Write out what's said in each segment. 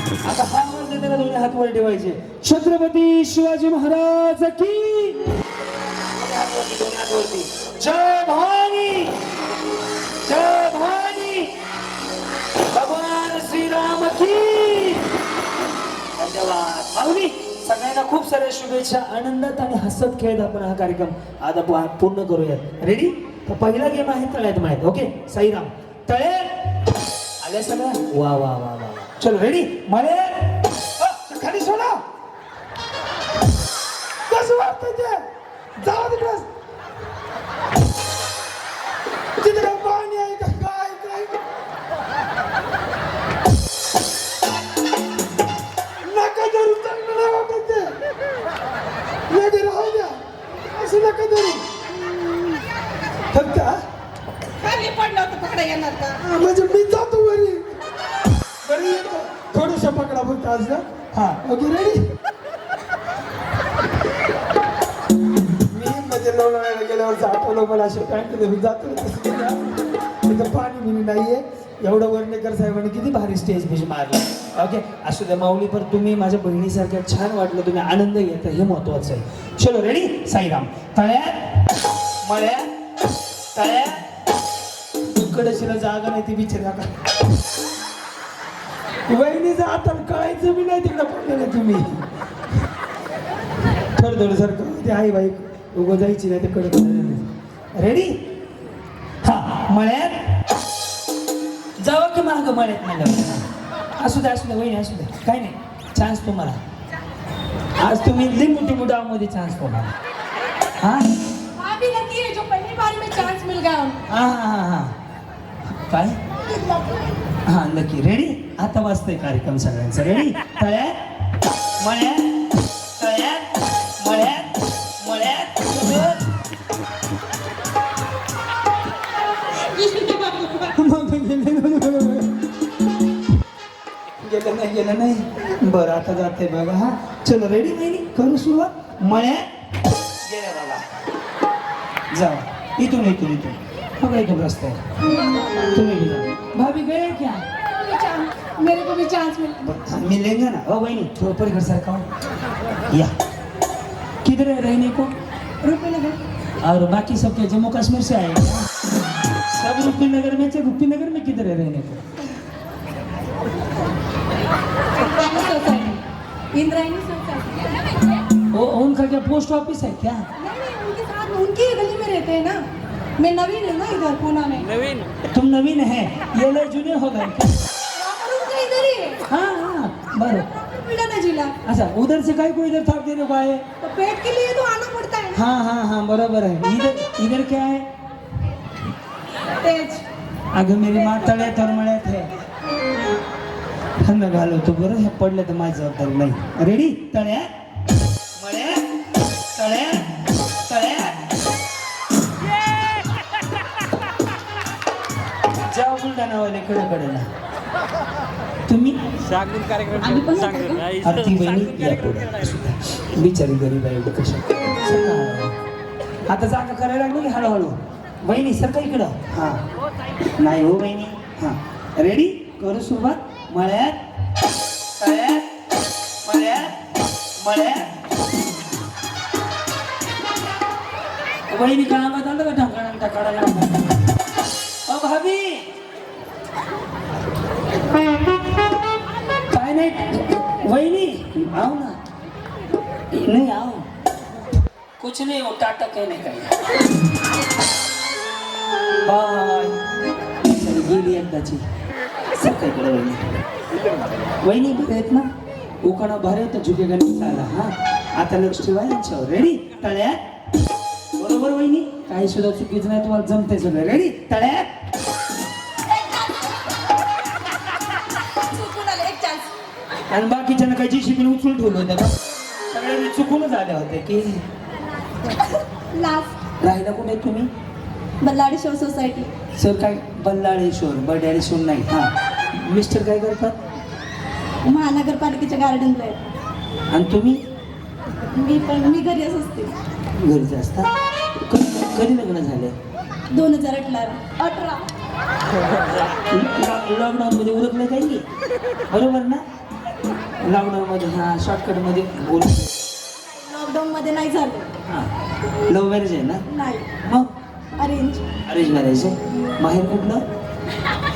आता हा आवाज देताना दोन्ही हात वर ठेवायचे. छत्रपती शिवाजी महाराज की? जय भवानी! जय भवानी! भगवान श्रीराम की? धन्यवाद. माऊली सगळ्यांना खूप साऱ्या शुभेच्छा आनंदात आणि हसत खेळत आपण हा कार्यक्रम आता पू- पूर्ण करूयात. रेडी तर पहिला गेम आहे तळ्यात माहीत ओके साईराम. तळे आल्या सगळ्या? वा वा वा वा वा. चलो रेडी अ, खाली सोडा. कसं वाटतं ते? जावा तिकडं. तिथे काय पाणी आहे का? काय काय? नका धरू चांगलं नाही वाटत ते. राहू द्या. असं नका धरू. फक्त? खाली पडलं होतं पकडा येणार का? म्हणजे मी जातो. थोडस पकडा Ha. आज ना हा. ओके रेडी मी म्हणजे लोणावळ्याला गेल्यावर आठवलं मला असे पॅन्ट जातो तिथं पाणी बिनी नाहीये. एवढं वर्णेकर साहेबांनी किती भारी स्टेज पेज मारला. ओके असू द्या माऊली पर तुम्ही माझ्या बहिणीसारख्या छान वाटलं तुम्ही आनंद घेता हे महत्वाचं आहे. चलो रेडी साईराम. तळ्या मळ्या तळ्या तुकडशीला जागा नाही ती बिचारा का? वहिनीचं आता कळायचं बी नाही तिकडं पडलेलं तुम्ही. थोडं थोडं सारखं ते आई बाई उगं जायची नाही ते कडे रेडी हा मळ्यात? जावं की माग मळ्यात म्हणलं? असू द्या असू द्या वहिनी असू द्या. काय नाही चान्स तुम्हाला. आज तुम्ही लई मोठी मोठ्या मध्ये चान्स तुम्हाला. हा? भाभी लकी है जो पहली बार में चांस मिल गया। हा हा हा हा. काय? हा नक्की. रेडी आता वाजतोय कार्यक्रम सगळ्यांचा. रेडी तळ्यात मळ्यात तळ्यात मळ्यात मळ्यात गेलं नाही गेलं नाही. बरं आता जाते बघा हा. चलो रेडी नाही करू सुरुवात. मळ्यात गेल्या बाबा. जा इथून इथून इथून. बघा इथून रस्ता तुम्ही भाभी गए क्या मेरे को भी चांस मिल मिलेंगे ना? ओ बहनी थोड़ा ऊपर घर सरका या। किधर है रहने को? रुपये और बाकी सब क्या जम्मू कश्मीर से आए? सब रूपी नगर में से रूपी नगर में किधर है रहने को? इंद्रायणी सोसाइटी ओ उनका क्या पोस्ट ऑफ़िस है क्या? नहीं नहीं उनके साथ उनकी गली में रहते हैं ना। मैं नवीन हूँ ना इधर पूना में। नवीन। तुम नवीन है? ये लोग जुने हो गए ही है हाँ हाँ बरो प्रॉपर बुलढाणा जिला? अच्छा उधर से काय को इधर थाप देने को आए तो पेट के लिए तो आना पड़ता है ना. हाँ हाँ हाँ बरोबर है इधर इधर क्या है? तेज अगं मेरी माँ तळ्यात मळ्यात आहे थंड घालवतो बरं हे पडलं तर माझी जबाबदारी नाही. रेडी तळ्यात? मळ्यात? तळ्यात? तळ्यात? जाऊ बुलढाणावाले कडे कडेला तुम्ही? सांगून कार्यक्रम आम्ही पण बहिणी या पुढे. बिचारी गरीब आहे एवढं कशा आता जागा करायला लागलो की हळूहळू? बहिणी सर का इकडं? हा. नाही हो बहिणी. हा. रेडी करू सुरुवात. मळ्यात. तळ्यात. मळ्यात. मळ्यात. बहिणी कामात आलं का? टाकाळा अ भाभी. वहिनी आओ ना. नहीं आओ. कुछ नहीं वो टाटा कहने का। बाय. गेली एकदाची वहिनी वहिनी आहेत ना? उकाणा भारे हा. आता लक्ष ठेवा यांच्यावर. रेडी तळ्यात? बरोबर वहिनी? काही सुद्धा चुकीचं नाही तुम्हाला जमते सगळं. रेडी तळ्यात? आणि बाकीच्यांना काही जी शिकून उचलून ठेवलं होतं का सगळ्यांनी चुकूनच आले होते की लास्ट राहिला कुठे तुम्ही? बल्लाडेश्वर सोसायटी सर काय? बल्लाळेश्वर बड्याळेश्वर नाही. हां. मिस्टर काय करतात? महानगरपालिकेच्या गार्डनला आहे आणि तुम्ही? मी पण मी घरी असते. घरीच असता कधी कधी लग्न झाले? दोन हजार अठरा. अठरा. लॉकडाऊन मध्ये उरकलं काही? बरोबर ना? लॉकडाऊन मध्ये हा शॉर्टकटमध्ये बोल लॉकडाऊन मध्ये नाही झालं. हा. लव्ह मॅरेज आहे ना? नाही. मग? अरेंज अरेंज मॅरेज आहे. माहेर कुठलं?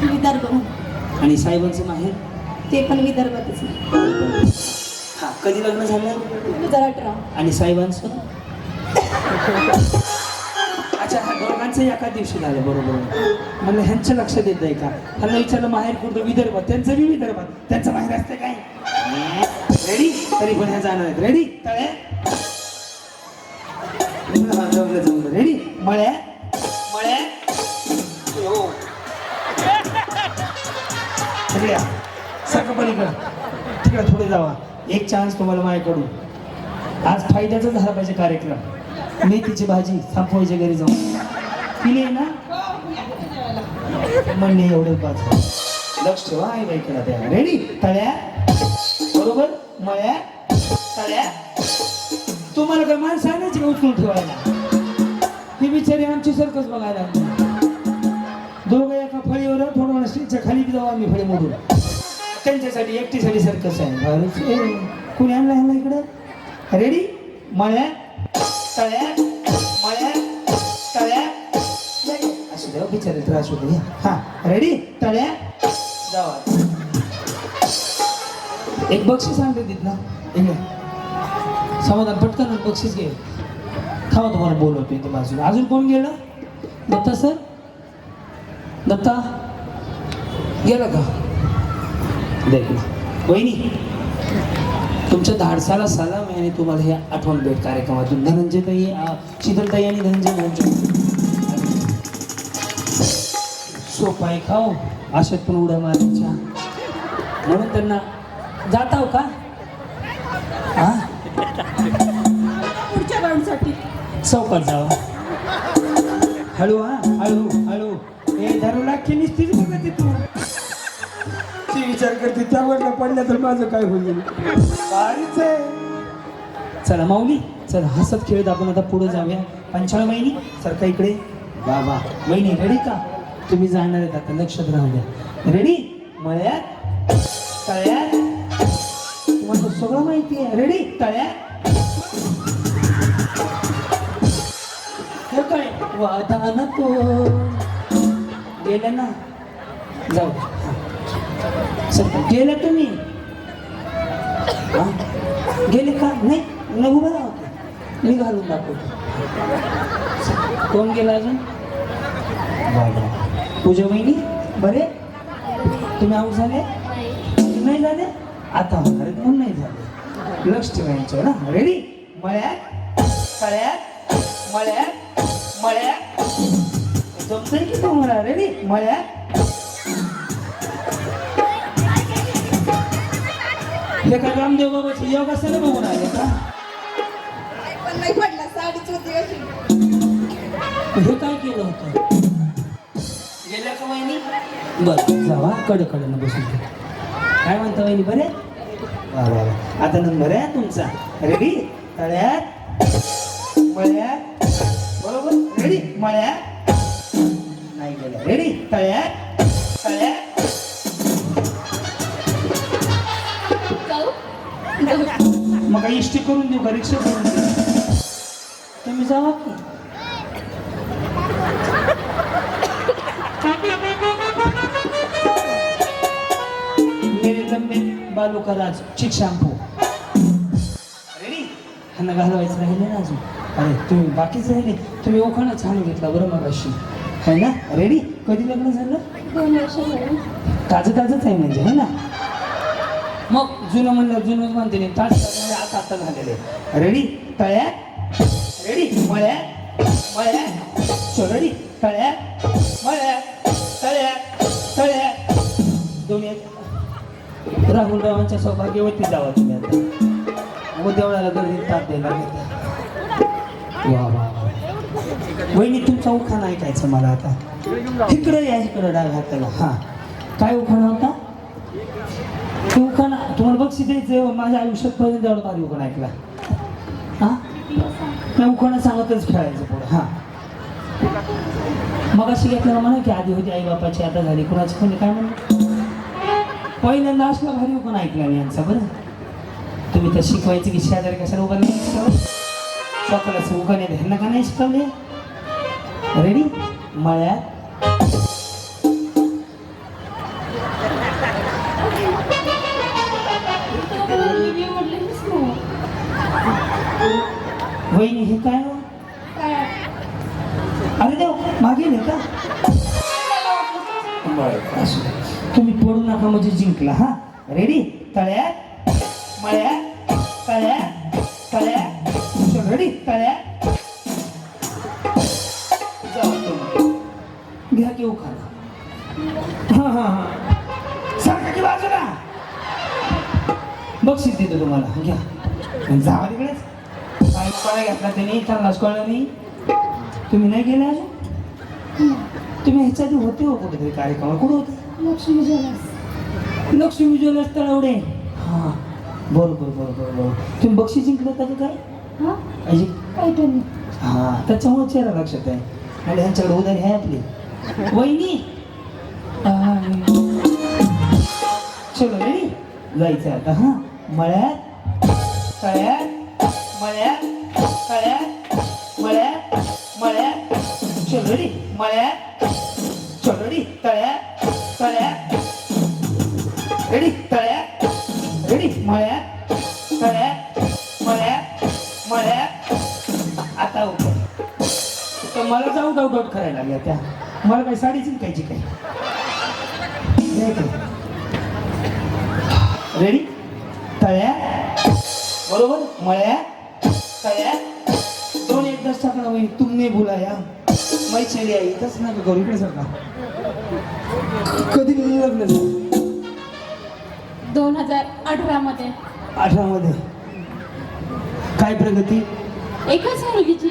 विदर्भ. आणि साहेबांचं माहेर? ते पण विदर्भातच हा कधी लग्न झालं? हजार अठरा. आणि साहेबांचं? अच्छा हा दोघांचं एका दिवशी झालं बरोबर. मला ह्यांचं लक्षात येत आहे का? ह्यांना विचारलं माहेर कुठं विदर्भात त्यांचं बी विदर्भात त्यांचं माहेर असतं काय? रेडी तरी पण जाणार आहेत. रेडी तळ्या हा, जमलं जमलं रेडी मळ्या मळ्या हो तिकडे या. सारखं पलीकडं तिकडे थोडे जावा. एक चान्स तुम्हाला माझ्याकडून. आज फायद्याचा झाला पाहिजे कार्यक्रम. मेथीची भाजी संपवायच्या घरी जाऊन. पिली आहे ना? म्हणणे एवढंच बाजू लक्ष ठेवा आई बाईकडे द्या रेडी तळ्या बरोबर? मळ्या तळ्या तुम्हाला काय माणसं आणायची का उचलून ठेवायला? ही बिचारी आमची सर्कस बघायला दोघं एका फळीवर थोडं मला खाली जाऊ आम्ही फळी मोडून. त्यांच्यासाठी एकटीसाठी सर्कस आहे. कुणी आणलं ह्याला इकडं? रेडी मळ्या तळ्या मळ्या तळ्या असू द्या बिचारे त्रास होतो हा रेडी तळ्या जावा एक बक्षीस आणते तिथं ना? इकडे. समाधान पटकन बक्षीस घे. थांबा तुम्हाला बोलवतो इथे बाजूला. अजून कोण गेलं? दत्ता सर? दत्ता? गेला का? देख ना. वहिनी तुमच्या धाडसाला सलाम आहे आणि तुम्हाला हे आठवण भेट कार्यक्रमातून. धनंजय ताई शीतलताई आणि धनंजय सोपाय खाऊ. अशात पण उड्या मारायच्या. म्हणून त्यांना जाताव का? हा? पुढच्या राऊंडसाठी चौकात जावा. हळू हा? हळू हळू. हे धरू लागते निसतीच बघा ते. तू विचार करते त्यावर पडल्या तर माझं काय होईल? भारीच आहे. चला माऊली चला हसत खेळत आपण आता पुढे जाऊया. पंचाळ वहिनी सारखा इकडे. वा वा वहिनी रेडी का? तुम्ही जाणार आहेत आता लक्षात राहू द्या. रेडी मळ्यात? तळ्यात? तर सगळं माहिती आहे. रेडी काय? वादान तो गेलं ना? जाऊ सर गेलं तुम्ही? हा? गेले का? नाही नाही उभं राहा होते. मी घालून दाखवतो. कोण गेला अजून? पूजा वहिनी? बरे? तुम्ही आऊट झाले? नाही झाले? आता होणार म्हणून नाही झाले. लक्ष ठेवायचं ना रेडी मळ्यात तळ्यात मळ्यात मळ्यात. जमतंय की तुम्हाला? रेडी मळ्यात. हे रामदेव बाबाची योगासनं बघून आले का? पण नाही पडला साडीच होती अशी. हे काय केलं होतं? गेल्या का बरं जावा कडे कडे बसून. घ्या. काय म्हणता वहिनी बरे? आता नंबर आहे तुमचा. रेडी तळ्यात. मळ्यात. बरोबर? रेडी मळ्यात. नाही गेल्या रेडी तळ्यात. तळ्यात. मग काही इष्टी करून देऊ का? रिक्षा करून देऊ? तुम्ही जावा की. बालों का राज चिक शॅम्पू. रेडी ह्यांना घालवायचं राहिले ना अजून? अरे तुम्ही बाकीच राहिले. तुम्ही ओखाणा छान घेतला बरं मग अशी है ना? रेडी कधी लग्न झालं? दोन वर्ष झाली. ताजं ताजंच आहे म्हणजे है ना? मग जुनं म्हणलं जुनंच म्हणते नाही ताज ताजं आता आता झालेले रेडी तळ्यात? रेडी मळ्यात? मळ्यात? चल रेडी तळ्यात? मळ्यात? तळ्यात? तळ्यात? दोन्ही. राहुल रावांच्या सौभाग्यवरती जावा तुम्ही आता. व देवळाला गर्दी ताप द्यायला वा वा वहिनी तुमचा उखाणा ऐकायचं मला आता. तिकडे या इकडे डाग हाताला. हा. काय उखाणा होता? तो उखाणा तुम्हाला बक्षी द्यायचं माझ्या आयुष्यात पर्यंत जवळ माझी उखाणा ऐकला. हा? त्या उखाणा सांगतच खेळायचं पुढं. हा. मग अशी घेतलं म्हणा की आधी होती आई बापाची आता झाली. कुणाची कोणी काय म्हणलं? पहिल्यांदा असला भारी उखाणा ऐकला मी यांचा बरं तुम्ही तर शिकवायचे की शेजारी कशाला उभा नाही शिकवलं स्वतःला उगाने ध्यान का नाही शिकवले रेडी मळ्यात मी म्हटलेलीच नाही. वहिनी हे काय हो? अरे देव मागे नाही का. तुम्ही पडू नका म्हणजे जिंकला हा? रेडी तळ्या मळ्या तळ्या तळ्या. रेडी तळ्या. घ्या की उखाणा हा हा हा. सारखा की बाजूला. बक्षीस देतो तुम्हाला. घ्या. जावा तिकडेच. काय कोणा घातला त्यांनी चांगलाच कळलं नाही तुम्ही नाही गेले अजून? तुम्ही ह्याच्या आधी होते हो कुठेतरी कार्यक्रम कुठं होते? लक्ष्मी ज्वेलर्स. लक्ष्मी ज्वेलर्स तळवडे. हां. बरोबर बरोबर बरोबर तुम्ही बक्षीस जिंकलं होतं का काय? हा? अजी काय तुम्ही? हां. त्याच्यामुळे चेहरा लक्षात आहे. आणि ह्यांच्याकडे उधारी आहे आपली. वहिनी? चलो रेडी जायचं आता हां. मळ्यात तळ्यात मळ्यात तळ्यात मळ्यात मळ्यात. चलो रेडी मळ्यात चलो रेडी तळ्यात तळ्यात रेडी तळ्यात रेडी मळ्यात तळ्यात मळ्यात मळ्यात आता उठो तर मला जाऊ डाऊट डाऊट करायला लागल्या त्या. मला काय साडी जिंकायची काय? रेडी तळ्या बरोबर? मळ्या तळ्या दोन एक दस टाकणं होईल तुमने बुलाया. मै चली आई इथंच ना करू. इकडे सरका कधी लग्न? झालं दोन हजार अठरा मध्ये अठरा मध्ये काय प्रगती? एकच मुलगीची.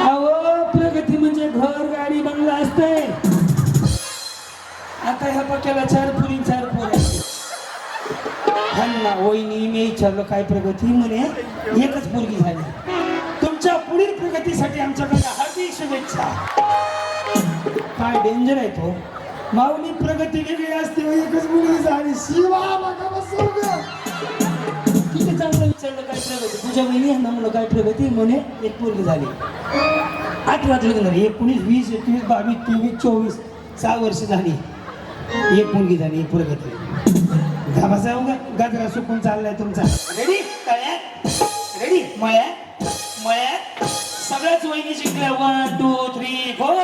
अहो प्रगती म्हणजे घर गाडी बंगला असते आता ह्या पक्याला चार पुरी चार पोर ह्यांना वहिनी मी विचारलं काय प्रगती? म्हणे एकच पोरगी झाली. शुभेच्छा. काय डेंजर आहे तो? माऊली प्रगती वेगळी असते व एकच मुलगी झाली. शिवा बघा बसून किती चांगलं विचारलं काय प्रगती? तुझ्या बहिणी यांना म्हणलं काय प्रगती? म्हणे एक पूर्ण झाली. अठरात लग्न झाली एकोणीस वीस एकवीस बावीस तेवीस चोवीस सहा वर्ष झाली. एक मुलगी झाली एक प्रगती धाबासाहेब उगा गाजरा सुकून चाललाय तुमचा. रेडी तळ्यात? रेडी मळ्यात? मळ्यात? सगळ्याच वहिनी जिंकल्या. One two three four